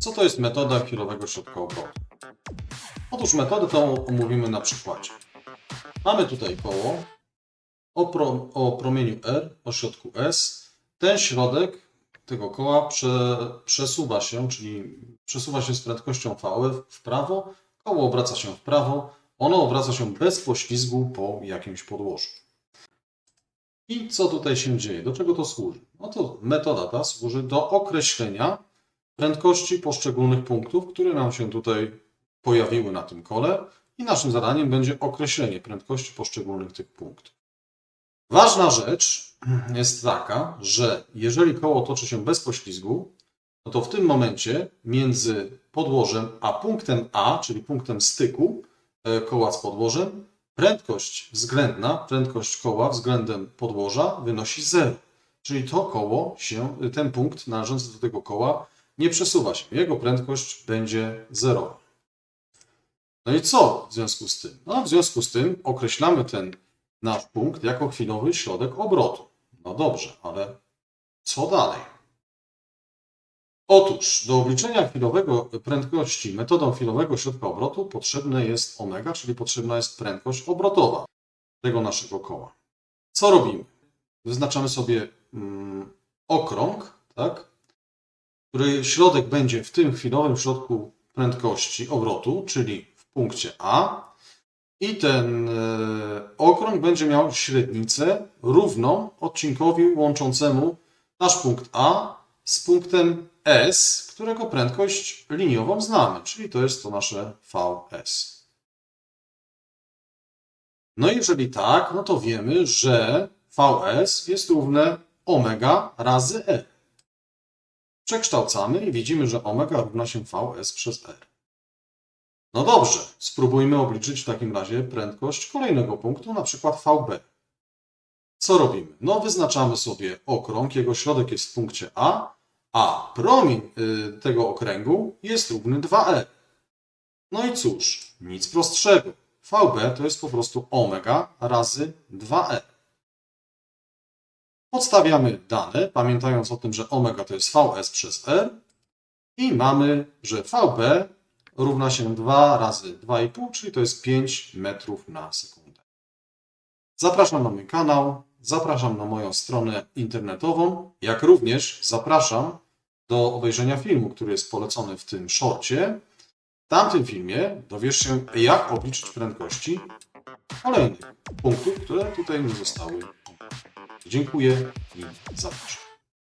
Co to jest metoda chwilowego środka obrotu? Otóż metodę tą omówimy na przykładzie. Mamy tutaj koło o, pro, o promieniu R, o środku S. Ten środek tego koła prze, przesuwa się, czyli przesuwa się z prędkością V w prawo, koło obraca się w prawo, ono obraca się bez poślizgu po jakimś podłożu. I co tutaj się dzieje? Do czego to służy? No to metoda ta służy do określenia prędkości poszczególnych punktów, które nam się tutaj pojawiły na tym kole i naszym zadaniem będzie określenie prędkości poszczególnych tych punktów. Ważna rzecz jest taka, że jeżeli koło toczy się bez poślizgu, no to w tym momencie między podłożem a punktem A, czyli punktem styku e, koła z podłożem, prędkość względna, prędkość koła względem podłoża wynosi 0. Czyli to koło się, ten punkt należący do tego koła nie przesuwa się. Jego prędkość będzie zerowa. No i co w związku z tym? No w związku z tym określamy ten nasz punkt jako chwilowy środek obrotu. No dobrze, ale co dalej? Otóż do obliczenia chwilowego prędkości metodą chwilowego środka obrotu potrzebne jest omega, czyli potrzebna jest prędkość obrotowa tego naszego koła. Co robimy? Wyznaczamy sobie mm, okrąg, tak? Który środek będzie w tym chwilowym środku prędkości obrotu, czyli w punkcie A. I ten e, okrąg będzie miał średnicę równą odcinkowi łączącemu nasz punkt A z punktem S, którego prędkość liniową znamy, czyli to jest to nasze VS. No i jeżeli tak, no to wiemy, że VS jest równe omega razy R. Przekształcamy i widzimy, że omega równa się VS przez R. No dobrze, spróbujmy obliczyć w takim razie prędkość kolejnego punktu, na przykład VB. Co robimy? No wyznaczamy sobie okrąg, jego środek jest w punkcie A, a promień y, tego okręgu jest równy 2R. No i cóż, nic prostszego. VB to jest po prostu omega razy 2R. Podstawiamy dane, pamiętając o tym, że omega to jest VS przez R i mamy, że VB równa się 2 razy 2,5, czyli to jest 5 metrów na sekundę. Zapraszam na mój kanał, zapraszam na moją stronę internetową, jak również zapraszam do obejrzenia filmu, który jest polecony w tym shorcie. W tamtym filmie dowiesz się, jak obliczyć prędkości kolejnych punktów, które tutaj nie zostały. Dziękuję i zapraszam.